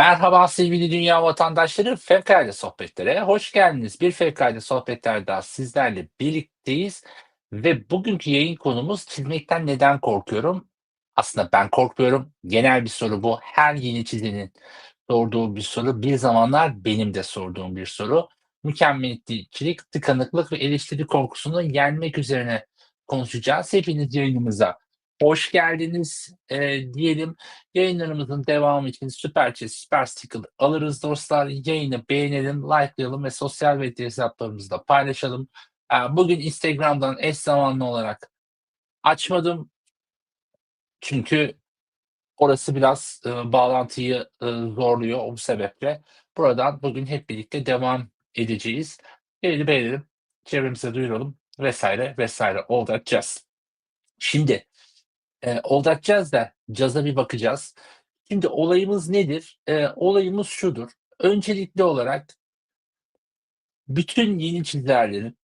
Merhaba sevgili dünya vatandaşları, Fevkalade Sohbetlere hoş geldiniz. Bir Fevkalade Sohbetler daha sizlerle birlikteyiz ve bugünkü yayın konumuz çizmekten neden korkuyorum? Aslında ben korkmuyorum. Genel bir soru bu. Her yeni çizenin sorduğu bir soru. Bir zamanlar benim de sorduğum bir soru. Mükemmeliyetçilik, tıkanıklık ve eleştiri korkusunu yenmek üzerine konuşacağız. Hepiniz yayınımıza hoş geldiniz eee, diyelim. Yayınlarımızın devamı için süper chat, süper sticker alırız dostlar. Yayını beğenelim, likelayalım ve sosyal medya hesaplarımızda paylaşalım. Eee, bugün Instagram'dan eş zamanlı olarak açmadım. Çünkü orası biraz ııı, bağlantıyı ııı, zorluyor. O sebeple buradan bugün hep birlikte devam edeceğiz. Yayını beğenelim, çevremize duyuralım vesaire vesaire olacağız. Şimdi eee, olacağız da caza bir bakacağız. Şimdi olayımız nedir? Eee, olayımız şudur. Öncelikli olarak bütün yeni çizerlerin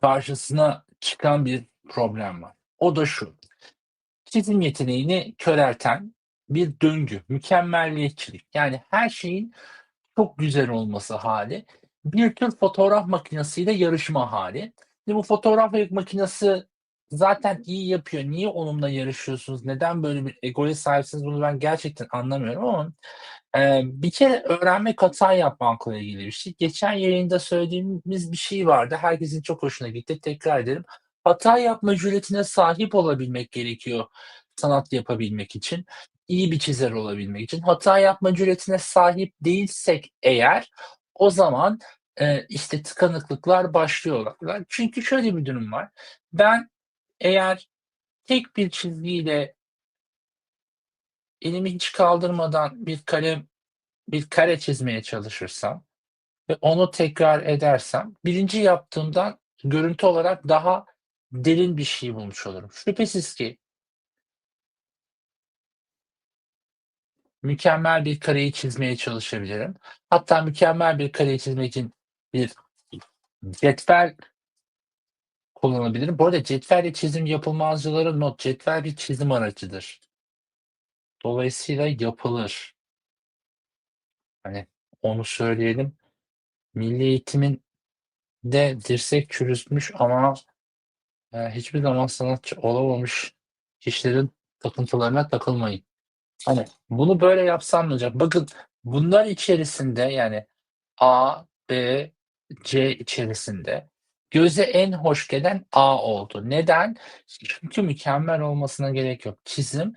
karşısına çıkan bir problem var. O da şu. Çizim yeteneğini körelten bir döngü, mükemmelliyetçilik. Yani her şeyin çok güzel olması hali. Bir tür fotoğraf makinesiyle yarışma hali. Ve bu fotoğraf makinesi zaten iyi yapıyor. Niye onunla yarışıyorsunuz? Neden böyle bir egoya sahipsiniz? Bunu ben gerçekten anlamıyorum ama eee, bir kere öğrenmek hata yapmakla ilgili bir şey. Geçen yayında söylediğimiz bir şey vardı. Herkesin çok hoşuna gitti. Tekrar ederim. Hata yapma cüretine sahip olabilmek gerekiyor sanat yapabilmek için. iyi bir çizer olabilmek için. Hata yapma cüretine sahip değilsek eğer o zaman eee, işte tıkanıklıklar başlıyorlar. Çünkü şöyle bir durum var. Ben eğer tek bir çizgiyle elimi hiç kaldırmadan bir kalem bir kare çizmeye çalışırsam ve onu tekrar edersem 1'inci yaptığımdan görüntü olarak daha derin bir şey bulmuş olurum. Şüphesiz ki mükemmel bir kareyi çizmeye çalışabilirim. Hatta mükemmel bir kareyi çizmek için bir cetvel kullanabilirim. Bu arada cetvelle çizim yapılmazcılara not. Cetvel bir çizim aracıdır. Dolayısıyla yapılır. Hani onu söyleyelim. Milli eğitimin de dirsek çürütmüş ama eee, hiçbir zaman sanatçı olamamış kişilerin takıntılarına takılmayın. Hani bunu böyle yapsam ne olacak? Bakın bunlar içerisinde yani A, B, C içerisinde göze en hoş gelen A oldu. Neden? Çünkü mükemmel olmasına gerek yok. Çizim,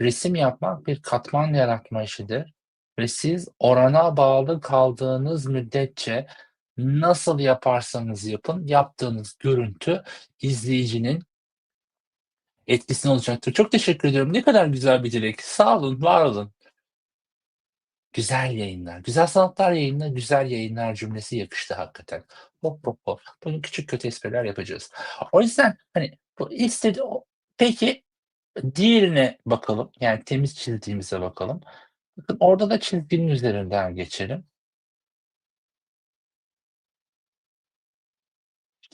resim yapmak bir katman yaratma işidir ve siz orana bağlı kaldığınız müddetçe nasıl yaparsanız yapın, yaptığınız görüntü izleyicinin etkisinde olacaktır. Çok teşekkür ediyorum. Ne kadar güzel bir dilek. Sağ olun, var olun. Güzel yayınlar, güzel sanatlar yayınına güzel yayınlar cümlesi yakıştı hakikaten. Hop hop hop. Bugün küçük kötü espriler yapacağız. O yüzden hani bu istedi peki diğerine bakalım. Yani temiz çizdiğimize bakalım. Bakın orada da çizginin üzerinden geçelim.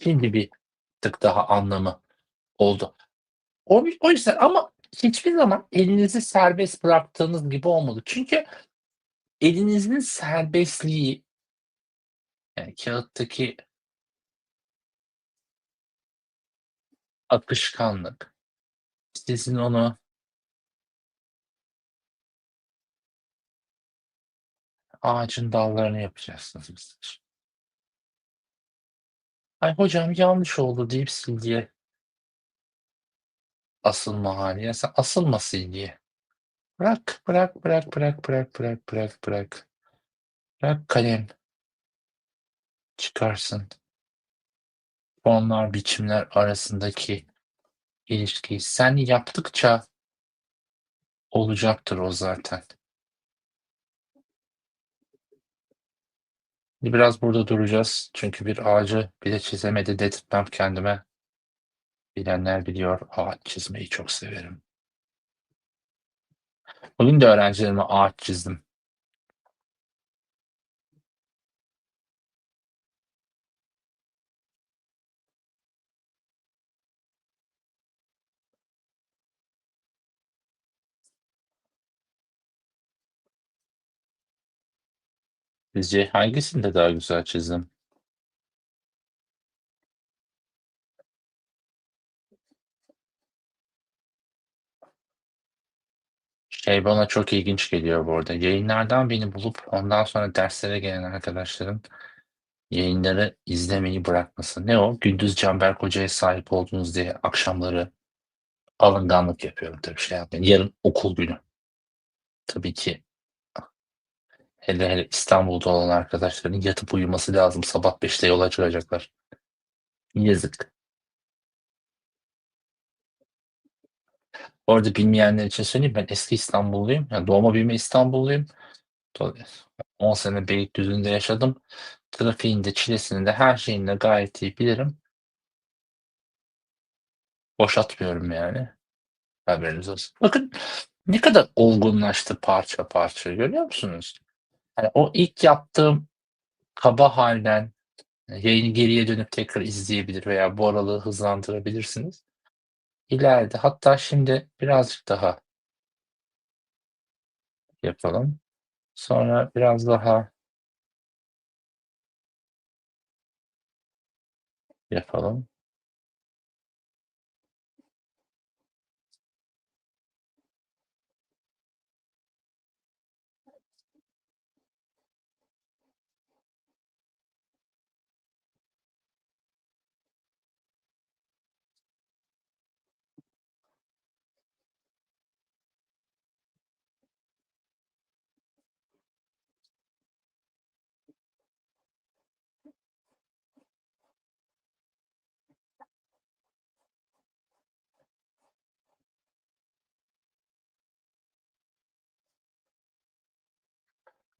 Şimdi bir tık daha anlamı oldu. O o yüzden ama hiçbir zaman elinizi serbest bıraktığınız gibi olmadı. Çünkü elinizin serbestliği yani kağıttaki akışkanlık, sizin onu ağacın dallarını yapacaksınız mesela. "Ay hocam yanlış oldu." deyip silgiye asılma hâli. Ya sen asılma silgiye. Bırak, bırak, bırak, bırak, bırak, bırak, bırak, bırak. Bırak kalem çıkarsın. Formlar, biçimler arasındaki ilişkiyi. Sen yaptıkça olacaktır o zaten. Biraz burada duracağız. Çünkü bir ağacı bile çizemedi dedirtmem kendime. Bilenler biliyor, ağaç çizmeyi çok severim. Bugün de öğrencilerime ağaç çizdim. Sizce hangisinde daha güzel çizdim? Şey bana çok ilginç geliyor bu arada. Yayınlardan beni bulup ondan sonra derslere gelen arkadaşların yayınları izlemeyi bırakması. Ne o? Gündüz Canberk Hoca'ya sahip oldunuz diye akşamları alınganlık yapıyorum tabii şey yapmayın. Yarın okul günü. Tabii ki hele hele İstanbul'da olan arkadaşların yatıp uyuması lazım. Sabah 5'te yola çıkacaklar. Yazık. Bu arada bilmeyenler için söyleyeyim ben eski İstanbulluyum. Yani doğma büyüme İstanbulluyum. Dolayısıyla 10 sene Beylikdüzü'nde yaşadım. Trafiğinde, çilesini de her şeyini de gayet iyi bilirim. Boşaltmıyorum yani. Haberiniz olsun. Bakın ne kadar olgunlaştı parça parça görüyor musunuz? Yani o ilk yaptığım kaba halden yayını geriye dönüp tekrar izleyebilir veya bu aralığı hızlandırabilirsiniz. İleride hatta şimdi birazcık daha yapalım. Sonra biraz daha yapalım.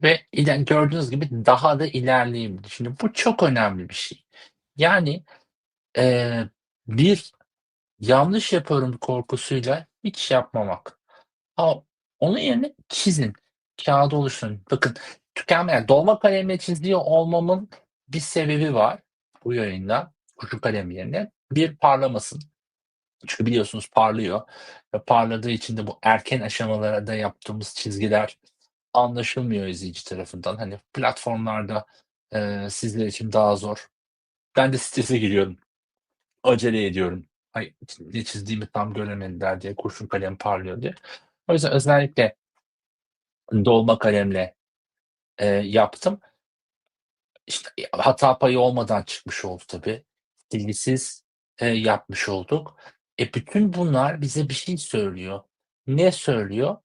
Ve iler gördüğünüz gibi daha da ilerleyebilir. Şimdi bu çok önemli bir şey. Yani, eee, bir yanlış yaparım korkusuyla hiç yapmamak. A onun yerine çizin, kağıda oluşturun. Bakın tükenmeyen dolma kalemle çiziyor olmamın bir sebebi var bu yayında, kurşun kalem yerine. Bir parlamasın. Çünkü biliyorsunuz parlıyor ve parladığı için de bu erken aşamalarda yaptığımız çizgiler anlaşılmıyor izleyici tarafından. Hani platformlarda, eee, sizler için daha zor. Ben de strese giriyorum. Acele ediyorum. Ay, ne çizdiğimi tam göremediler diye, kurşun kalem parlıyor diye. O yüzden özellikle dolma kalemle, eee, yaptım. İşte, hata payı olmadan çıkmış oldu tabii. Silgisiz, eee, yapmış olduk. E, bütün bunlar bize bir şey söylüyor. Ne söylüyor?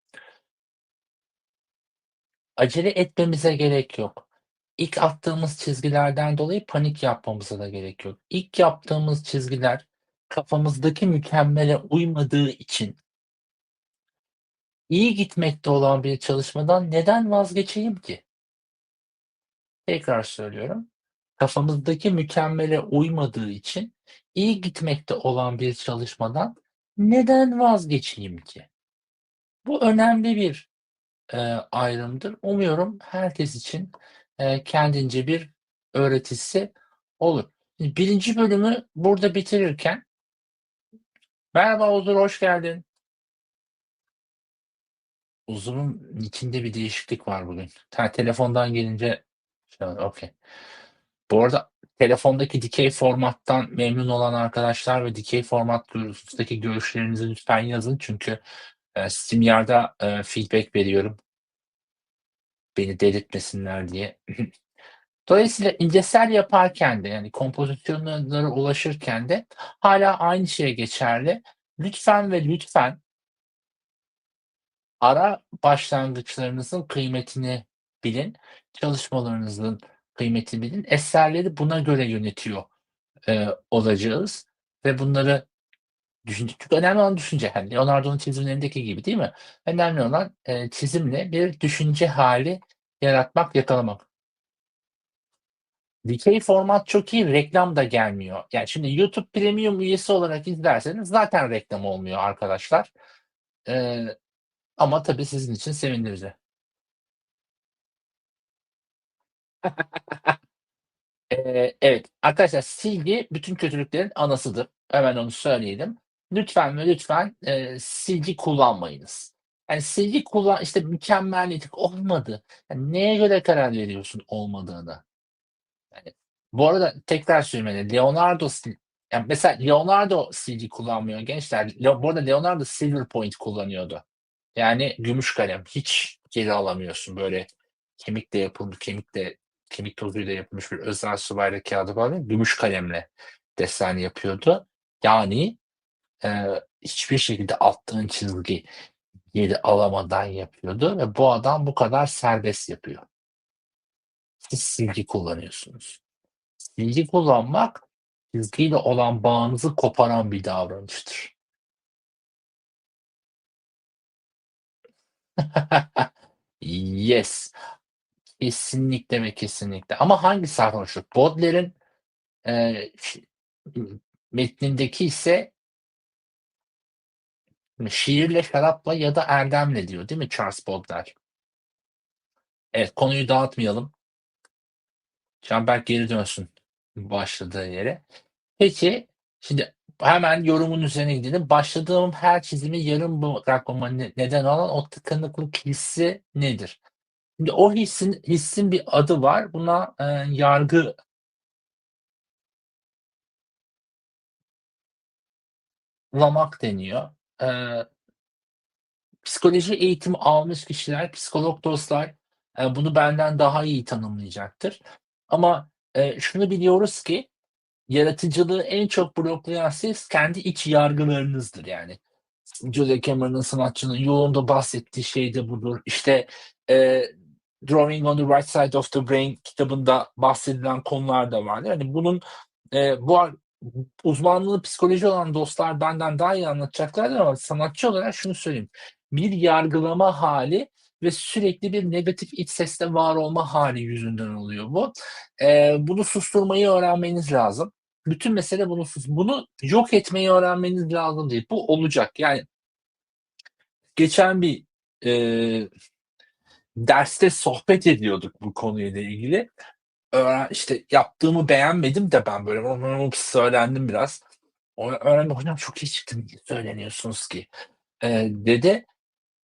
Acele etmemize gerek yok. İlk attığımız çizgilerden dolayı panik yapmamıza da gerek yok. İlk yaptığımız çizgiler kafamızdaki mükemmele uymadığı için iyi gitmekte olan bir çalışmadan neden vazgeçeyim ki? Tekrar söylüyorum. Kafamızdaki mükemmele uymadığı için iyi gitmekte olan bir çalışmadan neden vazgeçeyim ki? Bu önemli bir, eee, ayrımdır. Umuyorum herkes için, eee, kendince bir öğretisi olur. 1. bölümü burada bitirirken Merhaba Huzur, hoş geldin. Huzur'un nick'inde bir değişiklik var bugün. Ha, telefondan gelince şey okay. Bu arada telefondaki dikey formattan memnun olan arkadaşlar ve dikey format hususundaki görüşlerinizi lütfen yazın. Çünkü, StreamYard'a, eee, feedback veriyorum. Beni delirtmesinler diye. Dolayısıyla imgesel yaparken de, yani kompozisyonlara ulaşırken de hâlâ aynı şey geçerli. Lütfen ve lütfen ara başlangıçlarınızın kıymetini bilin. Çalışmalarınızın kıymetini bilin. Eserleri buna göre yönetiyor, eee, olacağız ve bunları düşünce çünkü önemli olan düşünce. Hani Leonardo'nun çizimlerindeki gibi değil mi? Önemli olan, eee, çizimle bir düşünce hâli yaratmak, yakalamak. Dikey format çok iyi, reklam da gelmiyor. Yani şimdi YouTube Premium üyesi olarak izlerseniz zaten reklam olmuyor arkadaşlar. Eee, ama tabii sizin için sevindirici. Eee, evet, arkadaşlar silgi bütün kötülüklerin anasıdır. Hemen onu söyleyelim. Lütfen ve lütfen, eee, silgi kullanmayınız. Yani silgi kullan işte mükemmeliyetlik olmadı. Yani neye göre karar veriyorsun olmadığına? Yani bu arada tekrar söyleyeyim, hani Leonardo yani mesela Leonardo silgi kullanmıyor gençler. Leo bu arada Leonardo silver point kullanıyordu. Yani gümüş kalem. Hiç geri alamıyorsun. Böyle kemikle yapılmış, kemikle kemik tozuyla yapılmış bir özel subaylık kağıdı ya, gümüş kalemle desen yapıyordu. Yani, eee, hiçbir şekilde attığın çizgi geri alamadan yapıyordu ve bu adam bu kadar serbest yapıyor. Siz silgi kullanıyorsunuz. Silgi kullanmak, çizgiyle olan bağınızı koparan bir davranıştır. Yes. Kesinlikle ve kesinlikle ama hangi sarhoşluk? Ş ııı, metnindeki ise şiirle, şarapla ya da erdemle diyor, değil mi Charles Baudelaire? Evet, konuyu dağıtmayalım. Canberk geri dönsün başladığı yere. Peki, şimdi hemen yorumun üzerine gidelim. Başladığım her çizimi yarım bırakmama ne neden olan o tıkanıklık hissi nedir? Şimdi o hissin hissin bir adı var. Buna, eee, yargı lamak deniyor. Eee psikoloji eğitimi almış kişiler, psikolog dostlar, eee, bunu benden daha iyi tanımlayacaktır. Ama, eee, şunu biliyoruz ki yaratıcılığı en çok bloklayan siz kendi iç yargılarınızdır yani. Julia Cameron'ın sanatçının yoğunda bahsettiği şey de budur. İşte, eee, Drawing on the Right Side of the Brain kitabında bahsedilen konular da vardır. Hani bunun, eee, bu uzmanlığı psikoloji olan dostlar benden daha iyi anlatacaklardır ama sanatçı olarak şunu söyleyeyim. Bir yargılama hâli ve sürekli bir negatif iç sesle var olma hâli yüzünden oluyor bu. Eee, bunu susturmayı öğrenmeniz lazım. Bütün mesele bunu sus bunu yok etmeyi öğrenmeniz lazım değil. Bu olacak. Yani geçen bir, eee, derste sohbet ediyorduk bu konuyla ilgili. Öğren işte yaptığımı beğenmedim de ben böyle söylendim biraz. O öğrenci "Hocam çok iyi çıktı, niye söyleniyorsunuz ki?" eee, dedi.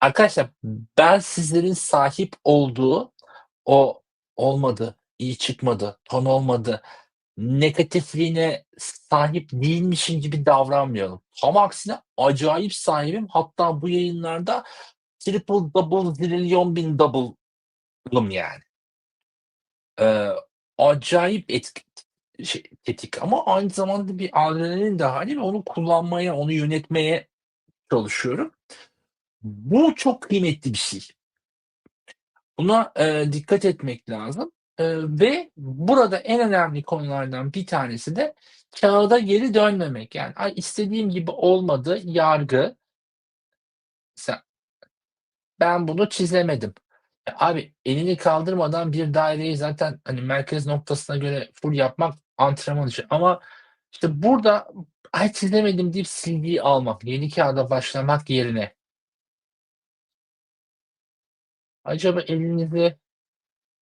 Arkadaşlar ben sizlerin sahip olduğu o olmadı, iyi çıkmadı, ton olmadı, negatifliğine sahip değilmişim gibi davranmıyorum. Tam aksine acayip sahibim. Hatta bu yayınlarda triple double zillion bin double'ım yani. Eee, acayip etki şey, tetik ama aynı zamanda bir adrenalin de hâli ve onu kullanmaya, onu yönetmeye çalışıyorum. Bu çok kıymetli bir şey. Buna, eee, dikkat etmek lazım, eee, ve burada en önemli konulardan bir tanesi de kâğıda geri dönmemek. Yani, "Ay, istediğim gibi olmadı." yargı. Mesela ben bunu çizemedim. Abi elini kaldırmadan bir daireyi zaten, hani, merkez noktasına göre full yapmak antrenman işi ama işte burada, "Ay, çizemedim." deyip silgiyi almak, yeni kâğıda başlamak yerine acaba elinizi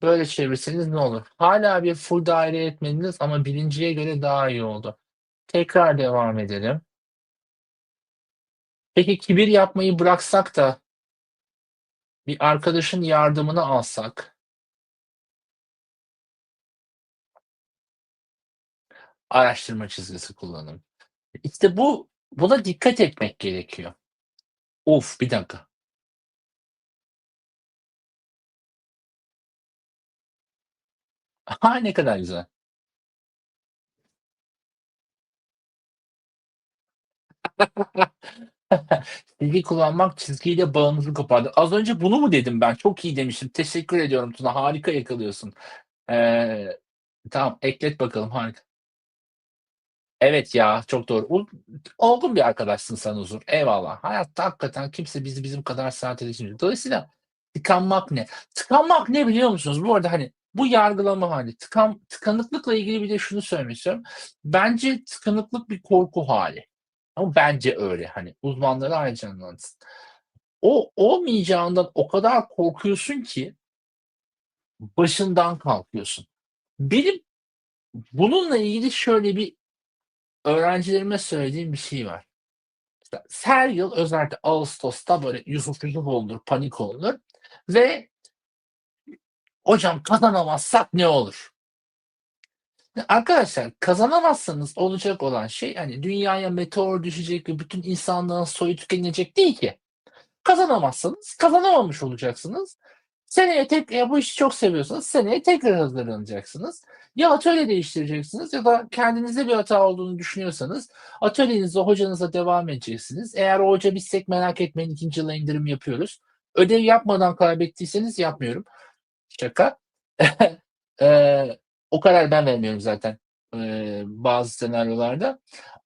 böyle çevirseniz ne olur? Hâlâ bir full daire etmediniz ama birinciye göre daha iyi oldu. Tekrar devam edelim. Peki kibir yapmayı bıraksak da bir arkadaşın yardımını alsak? Araştırma çizgisi kullanın. İşte bu buna dikkat etmek gerekiyor. Of, bir dakika. A, ne kadar güzel. Silgi kullanmak çizgiyle bağınızı kopardı. Az önce bunu mu dedim ben? Çok iyi demişim. Teşekkür ediyorum Tuna, harika yakalıyorsun. Eee, tamam, eklet bakalım, harika. Evet ya, çok doğru. U olgun bir arkadaşsın sen Uzun. Eyvallah. Hayatta hakikaten kimse bizi bizim kadar sert eleştirmiyor. Dolayısıyla tıkanmak ne? Tıkanmak ne biliyor musunuz? Bu arada, hani, bu yargılama hâli. Tıkan tıkanıklıkla ilgili bir de şunu söylemek istiyorum. Bence tıkanıklık bir korku hâli. Ama bence öyle, hani, uzmanları ayrıca anlatsın. O olmayacağından o kadar korkuyorsun ki başından kalkıyorsun. Benim bununla ilgili şöyle bir öğrencilerime söylediğim bir şey var. İşte her yıl özellikle ağustosta böyle Yusuf Yusuf olunur, panik olunur ve "Hocam kazanamazsak ne olur?" Ya, arkadaşlar kazanamazsanız olacak olan şey, hani, dünyaya meteor düşecek ve bütün insanlığın soyu tükenecek değil ki. Kazanamazsanız kazanamamış olacaksınız. Seneye tek eğer bu işi çok seviyorsanız seneye tekrar hazırlanacaksınız. Ya atölye değiştireceksiniz ya da kendinizde bir hata olduğunu düşünüyorsanız atölyenize, hocanıza devam edeceksiniz. Eğer o hoca bizsek merak etmeyin 2. yıla indirim yapıyoruz. Ödev yapmadan kaybettiyseniz yapmıyorum. Şaka. Eee, o kararı ben vermiyorum zaten, eee, bazı senaryolarda.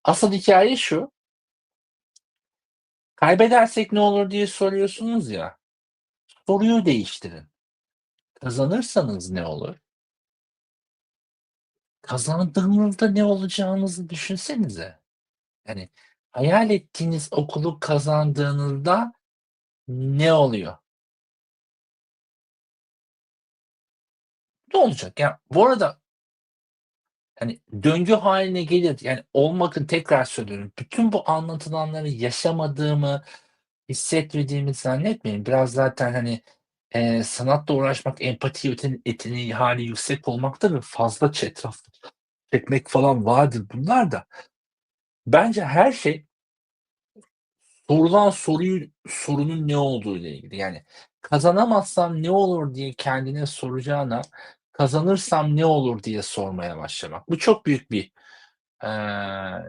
Asıl hikâye şu kaybedersek ne olur diye soruyorsunuz ya, soruyu değiştirin. Kazanırsanız ne olur? Kazandığınızda ne olacağınızı düşünsenize. Yani hayal ettiğiniz okulu kazandığınızda ne oluyor? Ne olacak? Ya, bu arada hani, döngü hâline gelir. Yani olmakın tekrar söylüyorum, bütün bu anlatılanları yaşamadığımı, hissetmediğimi zannetmeyin. Biraz zaten, hani, eee, sanatla uğraşmak empati yeten yeteneği hâli yüksek olmakta ve fazlaca etrafta çekmek falan vardır bunlar da. Bence her şey sorulan soruyu sorunun ne olduğuyla ilgili. Yani kazanamazsam ne olur diye kendine soracağına kazanırsam ne olur diye sormaya başlamak. Bu çok büyük bir, eee,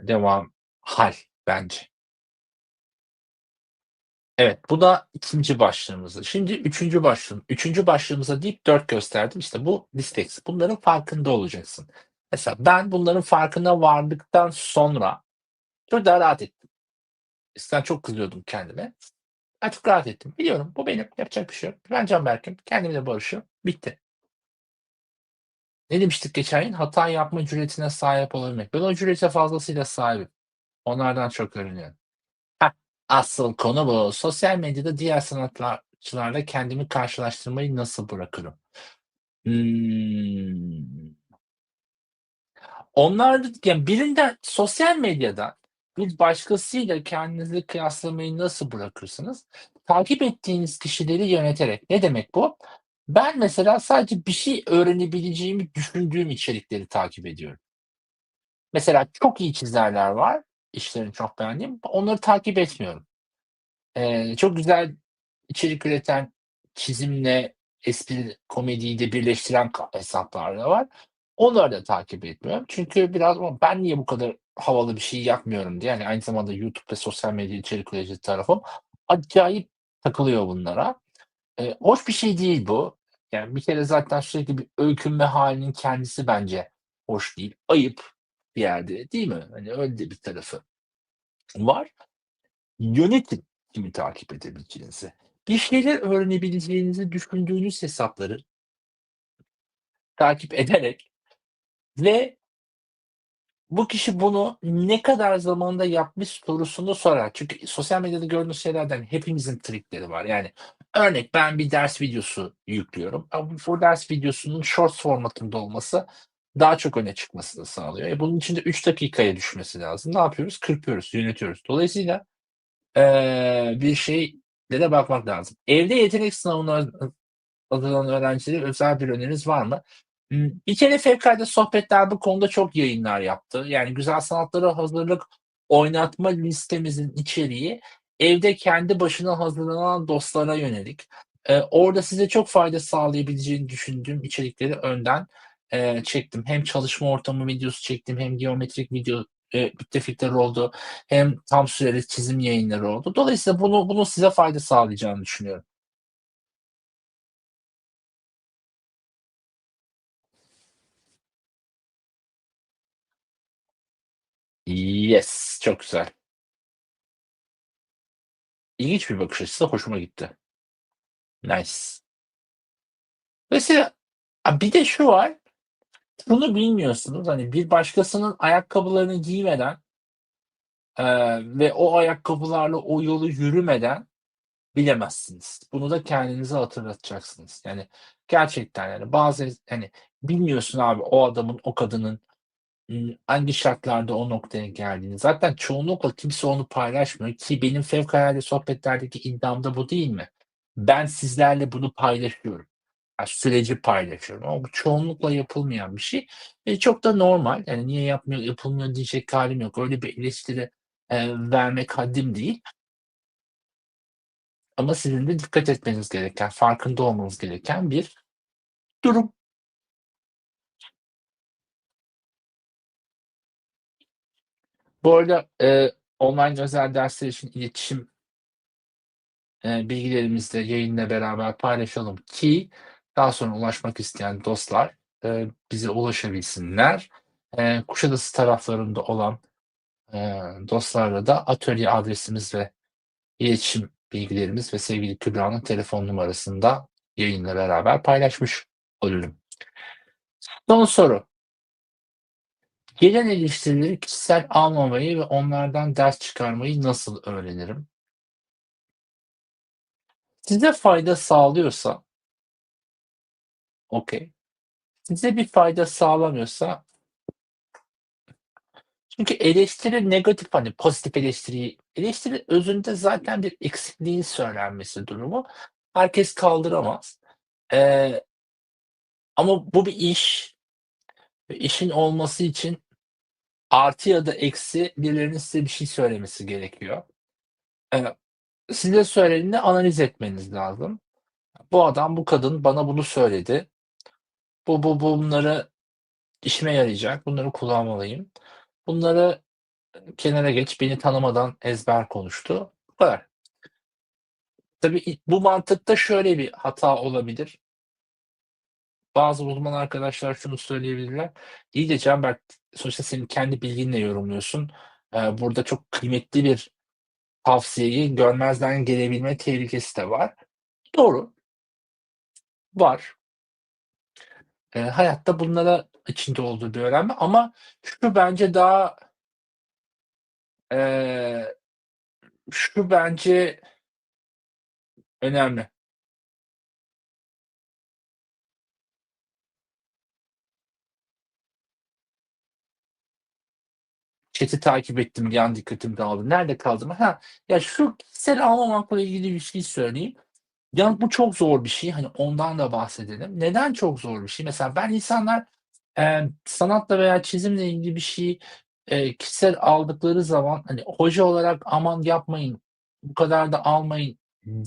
devam hâl bence. Evet, bu da 2'nci başlığımızdı. Şimdi 3'üncü başlığım 3'üncü başlığımıza deyip 4 gösterdim. İşte bu disleksi. Bunların farkında olacaksın. Mesela ben bunların farkına vardıktan sonra çok daha rahat ettim. Eskiden çok kızıyordum kendime. Artık rahat ettim. Biliyorum bu benim, yapacak bir şey yok. Ben Canberk'im, kendimle barışıyorum, bitti. Ne demiştik geçen yıl? Hata yapma cüretine sahip olabilmek. Ben o cürete fazlasıyla sahibim. Onlardan çok öğreniyorum. Heh, asıl konu bu. Sosyal medyada diğer sanatçılarla kendimi karşılaştırmayı nasıl bırakırım? Hımm. Onlar yani birinden sosyal medyada bir başkasıyla kendinizi kıyaslamayı nasıl bırakırsınız? Takip ettiğiniz kişileri yöneterek. Ne demek bu? Ben mesela sadece bir şey öğrenebileceğimi düşündüğüm içerikleri takip ediyorum. Mesela çok iyi çizerler var, işlerini çok beğendiğim. Onları takip etmiyorum. Eee, çok güzel içerik üreten, çizimle espri, komediyi de birleştiren hesaplar da var. Onları da takip etmiyorum. Çünkü biraz ben niye bu kadar havalı bir şey yapmıyorum diye, hani, aynı zamanda YouTube ve sosyal medya içerik üretici tarafım acayip takılıyor bunlara. Eee, hoş bir şey değil bu. Yani bir kere zaten sürekli bir öykünme hâlinin kendisi bence hoş değil. Ayıp bir yerde, değil mi? Hani, öyle de bir tarafı var. Yönetin kimi takip edebileceğinizi. Bir şeyler öğrenebileceğinizi düşündüğünüz hesapları takip ederek ve bu kişi bunu ne kadar zamanda yapmış sorusunu sorarak çünkü sosyal medyada gördüğünüz şeylerden hepimizin trikleri var. Yani örnek ben bir ders videosu yüklüyorum bu ders videosunun shorts formatında olması daha çok öne çıkmasını sağlıyor. E, bunun için de 3 dakikaya düşmesi lazım. Ne yapıyoruz? Kırpıyoruz, yönetiyoruz. Dolayısıyla, eee, bir şeylere bakmak lazım. Evde yetenek sınavına hazırlanan öğrencilere özel bir öneriniz var mı? Bir kere Fevkalade Sohbetler bu konuda çok yayınlar yaptı. Yani güzel sanatlara hazırlık oynatma listemizin içeriği evde kendi başına hazırlanan dostlara yönelik. Eee, orada size çok fayda sağlayabileceğini düşündüğüm içerikleri önden, eee, çektim. Hem çalışma ortamı videosu çektim hem geometrik video, eee, müttefikler oldu hem tam süreli çizim yayınları oldu. Dolayısıyla bunu bunun size fayda sağlayacağını düşünüyorum. Yes, çok güzel. İlginç bir bakış açısı, hoşuma gitti. Nice. Mesela, bir de şu var, bunu bilmiyorsunuz, hani, bir başkasının ayakkabılarını giymeden eee, ve o ayakkabılarla o yolu yürümeden bilemezsiniz. Bunu da kendinize hatırlatacaksınız. Yani gerçekten, yani, bazı hani, bilmiyorsun abi o adamın, o kadının hangi şartlarda o noktaya geldiğini zaten çoğunlukla kimse onu paylaşmıyor ki benim fevkalade sohbetlerdeki iddiam bu değil mi? Ben sizlerle bunu paylaşıyorum. Ya, süreci paylaşıyorum ama bu çoğunlukla yapılmayan bir şey ve çok da normal. Yani niye yapmıyor, yapılmıyor diyecek hâlim yok. Öyle bir eleştiri, eee, vermek haddim değil. Ama sizin de dikkat etmeniz gereken, farkında olmanız gereken bir durum. Bu arada, eee, online özel dersler için iletişim eee, bilgilerimizi de yayınla beraber paylaşalım ki daha sonra ulaşmak isteyen dostlar, eee, bize ulaşabilsinler. Eee, Kuşadası taraflarında olan, eee, dostlarla da atölye adresimiz ve iletişim bilgilerimiz ve sevgili Kübra'nın telefon numarasını da yayınla beraber paylaşmış olurum. Son soru. Gelen eleştirileri kişisel almamayı ve onlardan ders çıkarmayı nasıl öğrenirim? Size fayda sağlıyorsa okay. Size bir fayda sağlamıyorsa çünkü eleştiri negatif, hani, pozitif eleştiriyi eleştiri özünde zaten bir eksikliğin söylenmesi durumu. Herkes kaldıramaz. Eee ama bu bir iş işin olması için artı ya da eksi birilerinin size bir şey söylemesi gerekiyor. Eee, size söylediğinde analiz etmeniz lazım. Bu adam, bu kadın bana bunu söyledi. Bu, bu, bunları işime yarayacak. Bunları kullanmalıyım. Bunları kenara geç, beni tanımadan ezber konuştu. Bu kadar. Tabii bu mantıkta şöyle bir hata olabilir. Bazı uzman arkadaşlar şunu söyleyebilirler. İyi de Canberk, sonuçta senin kendi bilginle yorumluyorsun. Eee, burada çok kıymetli bir tavsiyeyi görmezden gelebilme tehlikesi de var. Doğru. Var. Eee, hayatta bunlara içinde olduğu bir öğrenme ama şu bence daha eee, şu bence önemli. Chat'i takip ettim, bir an dikkatim dağıldı. Nerede kaldım? Ha, ya şu kişisel almamakla ilgili bir şey söyleyeyim. Ya, bu çok zor bir şey. Hani, ondan da bahsedelim. Neden çok zor bir şey? Mesela ben insanlar, eee, sanatla veya çizimle ilgili bir şeyi, eee, kişisel aldıkları zaman, hani, hoca olarak aman yapmayın, bu kadar da almayın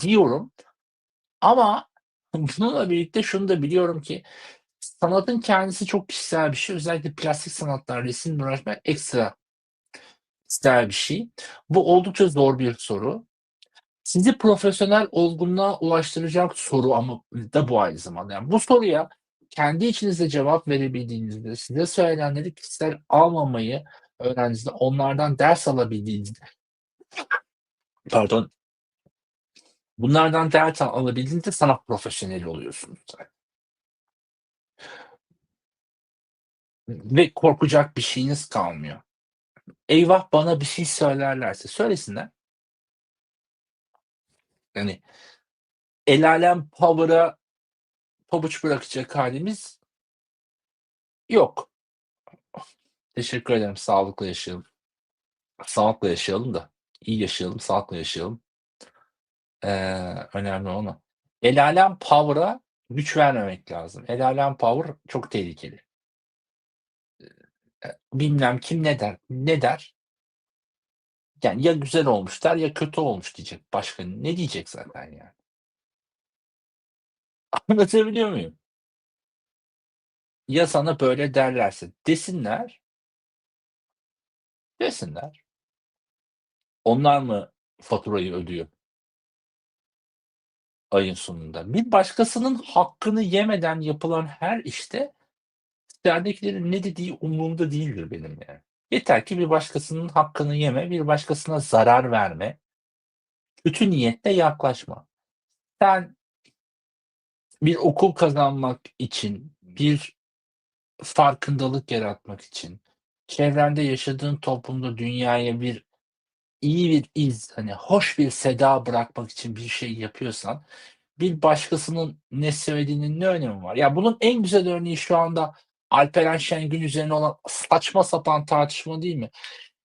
diyorum. Ama bununla birlikte şunu da biliyorum ki sanatın kendisi çok kişisel bir şey. Özellikle plastik sanatlar, resimle uğraşmak ekstra kişisel bir şey. Bu oldukça zor bir soru. Sizi profesyonel olgunluğa ulaştıracak soru ama da bu aynı zamanda. Yani bu soruya kendi içinizde cevap verebildiğinizde, size söylenenleri kişisel almamayı öğrendiğinizde, onlardan ders alabildiğinizde Pardon. Bunlardan ders alabildiğinizde sanat profesyoneli oluyorsunuz. Ve korkacak bir şeyiniz kalmıyor. Eyvah, bana bir şey söylerlerse söylesinler. Yani el alem power'a pabuç bırakacak hâlimiz yok. Teşekkür ederim. Sağlıkla yaşayalım. Sağlıkla yaşayalım da iyi yaşayalım, sağlıkla yaşayalım. Eee, önemli olan o. El alem power'a güç vermemek lazım. El alem power çok tehlikeli. Eee, bilmem kim ne der, ne der? Yani ya güzel olmuş der ya kötü olmuş diyecek. Başka ne diyecek zaten yani? Anlatabiliyor muyum? Ya sana böyle derlerse desinler. Desinler. Onlar mı faturayı ödüyor? Ayın sonunda. Bir başkasının hakkını yemeden yapılan her işte içeridekilerin ne dediği umurumda değildir benim yani. Yeter ki bir başkasının hakkını yeme, bir başkasına zarar verme. Kötü niyetle yaklaşma. Sen bir okul kazanmak için, bir farkındalık yaratmak için, çevrende yaşadığın toplumda dünyaya bir iyi bir iz, hani, hoş bir seda bırakmak için bir şey yapıyorsan bir başkasının ne söylediğinin ne önemi var? Ya, bunun en güzel örneği şu anda Alperen Şengün üzerine olan saçma sapan tartışma değil mi?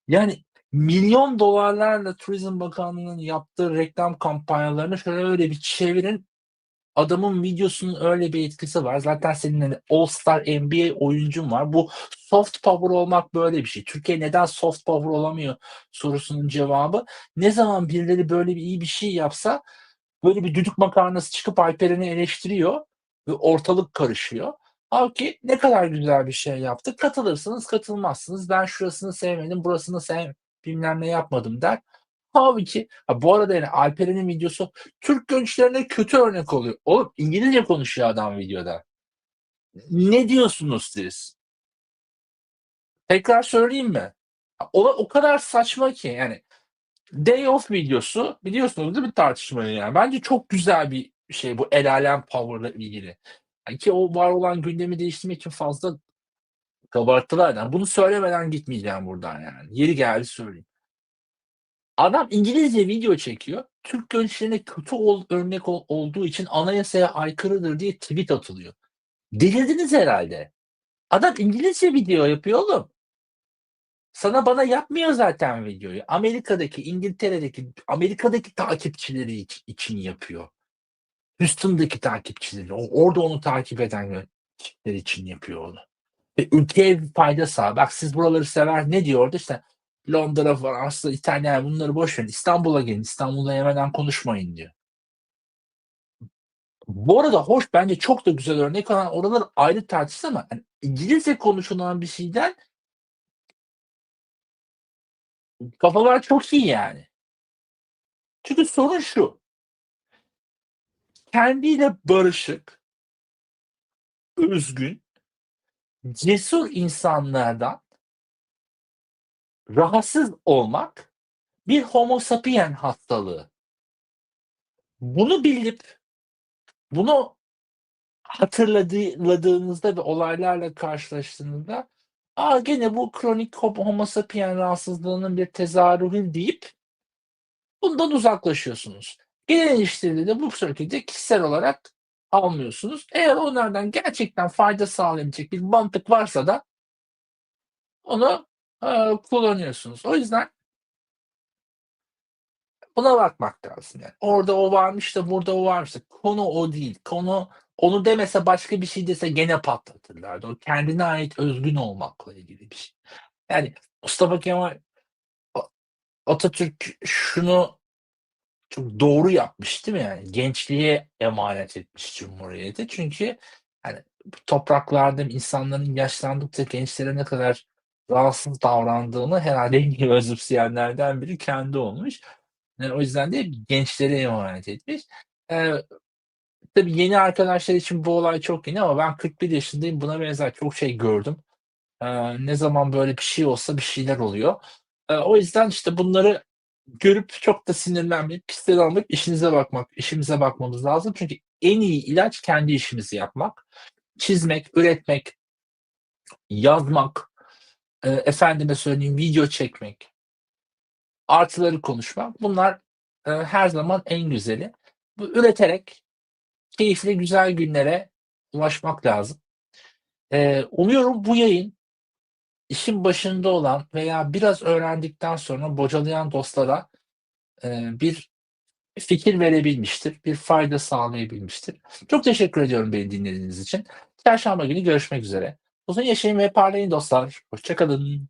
Yani milyon dolarlarla Turizm Bakanlığı'nın yaptığı reklam kampanyalarını şöyle öyle bir çevirin. Adamın videosunun öyle bir etkisi var. Zaten senin hani All Star NBA oyuncun var. Bu soft power olmak böyle bir şey. Türkiye neden soft power olamıyor sorusunun cevabı. Ne zaman birileri böyle bir iyi bir şey yapsa böyle bir düdük makarnası çıkıp Alperen'i eleştiriyor ve ortalık karışıyor. Halbuki ne kadar güzel bir şey yaptı. Katılırsınız, katılmazsınız. Ben şurasını sevmedim, burasını sev bilmem ne yapmadım der. Halbuki ha bu arada yani Alperen'in videosu Türk gençlerine kötü örnek oluyor. Oğlum İngilizce konuşuyor adam videoda. Ne diyorsunuz siz? Tekrar söyleyeyim mi? O, o kadar saçma ki yani Day Off videosu biliyorsunuz değil mi tartışmayı yani. Bence çok güzel bir şey bu el alem power'la ilgili. Ki o var olan gündemi değiştirmek için fazla kabarttılar. Yani bunu söylemeden gitmeyeceğim buradan yani. Yeri geldi söyleyeyim. Adam İngilizce video çekiyor. Türk gençlerine kötü ol, örnek ol, olduğu için anayasaya aykırıdır diye tweet atılıyor. Delirdiniz herhalde. Adam İngilizce video yapıyor oğlum. Sana bana yapmıyor zaten videoyu. Amerika'daki, İngiltere'deki, Amerika'daki takipçileri iç- için yapıyor. Houston'daki takipçileri, orada onu takip eden kişiler için yapıyor onu. Ve ülkeye bir fayda sağ. Bak siz buraları sever. Ne diyor orada işte Londra, Fransa, İtalya bunları boş verin. İstanbul'a gelin. İstanbul'da yemeden konuşmayın diyor. Bu arada hoş bence çok da güzel örnek olan oralar ayrı tartışsın ama yani İngilizce konuşulan bir şeyden kafalar çok iyi yani. Çünkü sorun şu. Kendiyle barışık, özgün, cesur insanlardan rahatsız olmak bir homo sapien hastalığı. Bunu bilip bunu hatırladığınızda ve olaylarla karşılaştığınızda Aa gene bu kronik homo sapien rahatsızlığının bir tezahürü deyip bundan uzaklaşıyorsunuz. İlişkileri de bu şekilde kişisel olarak almıyorsunuz. Eğer onlardan gerçekten fayda sağlayabilecek bir mantık varsa da onu e, kullanıyorsunuz. O yüzden buna bakmak lazım. Yani. Orada o varmış da burada o varmış da konu o değil. Konu onu demese başka bir şey dese gene patlatırlardı. O kendine ait özgün olmakla ilgili bir şey. Yani Mustafa Kemal Atatürk şunu çok doğru yapmış değil mi yani? Gençliğe emanet etmiş Cumhuriyeti. Çünkü bu topraklarda insanların yaşlandıkça gençlere ne kadar rahatsız davrandığını herhalde en iyi özümseyenlerden biri kendi olmuş. Yani o yüzden de gençlere emanet etmiş. Ee, tabii yeni arkadaşlar için bu olay çok yeni ama ben 41 yaşındayım. Buna benzer çok şey gördüm. Ee, ne zaman böyle bir şey olsa bir şeyler oluyor. Ee, o yüzden işte bunları görüp çok da sinirlenmeyip kişisel almak, işinize bakmak, işimize bakmamız lazım. Çünkü en iyi ilaç kendi işimizi yapmak. Çizmek, üretmek, yazmak, e, efendime söyleyeyim video çekmek, artıları konuşmak. Bunlar e, her zaman en güzeli. Bu üreterek keyifli güzel günlere ulaşmak lazım. E, umuyorum bu yayın işin başında olan veya biraz öğrendikten sonra bocalayan dostlara e, bir fikir verebilmiştir, bir fayda sağlayabilmiştir. Çok teşekkür ediyorum beni dinlediğiniz için. Çarşamba günü görüşmek üzere. Uzun yaşayın ve parlayın dostlar. Hoşçakalın.